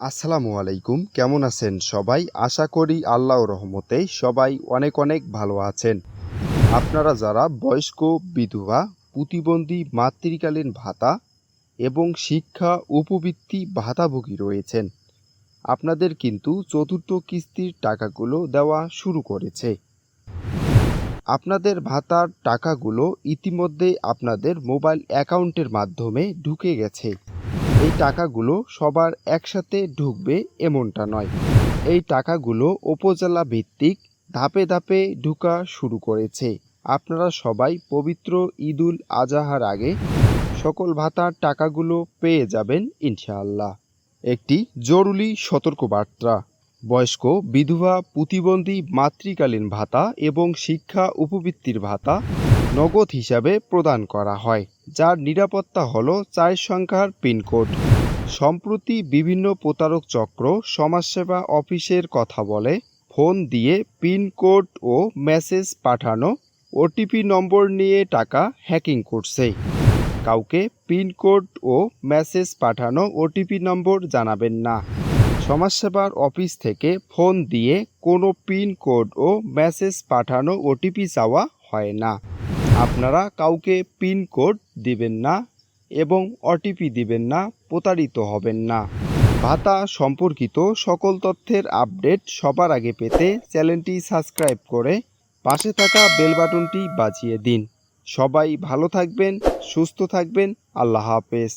আসসালামু আলাইকুম, কেমন আছেন সবাই? আশা করি আল্লাহর রহমতে সবাই অনেক অনেক ভালো আছেন। আপনারা যারা বয়স্ক, বিধবা, প্রতিবন্ধী, মাতৃকালীন ভাতা এবং শিক্ষা উপবৃত্তি ভাতাভোগী রয়েছেন, আপনাদের কিন্তু চতুর্থ কিস্তির টাকাগুলো দেওয়া শুরু করেছে। আপনাদের ভাতার টাকাগুলো ইতিমধ্যে আপনাদের মোবাইল অ্যাকাউন্টের মাধ্যমে ঢুকে গেছে। এই টাকাগুলো সবার একসাথে ঢুকবে এমনটা নয়। এই টাকাগুলো উপজেলা ভিত্তিক ধাপে ধাপে ঢুকা শুরু করেছে। আপনারা সবাই পবিত্র ঈদুল আজহার আগে সকল ভাতার টাকাগুলো পেয়ে যাবেন ইনশাআল্লাহ। একটি জরুরি সতর্কবার্তা। বয়স্ক, বিধবা, প্রতিবন্ধী, মাতৃকালীন ভাতা এবং শিক্ষা উপবৃত্তির ভাতা নগদ হিসাবে প্রদান করা হয়। যার নিরাপত্তা হলো চার সংখ্যার পিনকোড। সম্প্রতি বিভিন্ন প্রতারক চক্র সমাজসেবা অফিসের কথা বলে, ফোন দিয়ে পিনকোড ও মেসেজ পাঠানো, ওটিপি নম্বর নিয়ে টাকা হ্যাকিং করছে। কাউকে পিনকোড ও মেসেজ পাঠানো ওটিপি নম্বর জানাবেন না। সমাজসেবার অফিস থেকে ফোন দিয়ে কোনো পিন কোড ও মেসেজ পাঠানো ওটিপি চাওয়া হয় না। আপনারা কাউকে পিন কোড দিবেন না এবং ওটিপি দিবেন না, প্রতারিত হবেন না। ভাতা সম্পর্কিত সকল তথ্যের আপডেট সবার আগে পেতে চ্যানেলটি সাবস্ক্রাইব করে পাশে থাকা বেল বাটনটি বাজিয়ে দিন। সবাই ভালো থাকবেন, সুস্থ থাকবেন। আল্লাহ হাফেজ।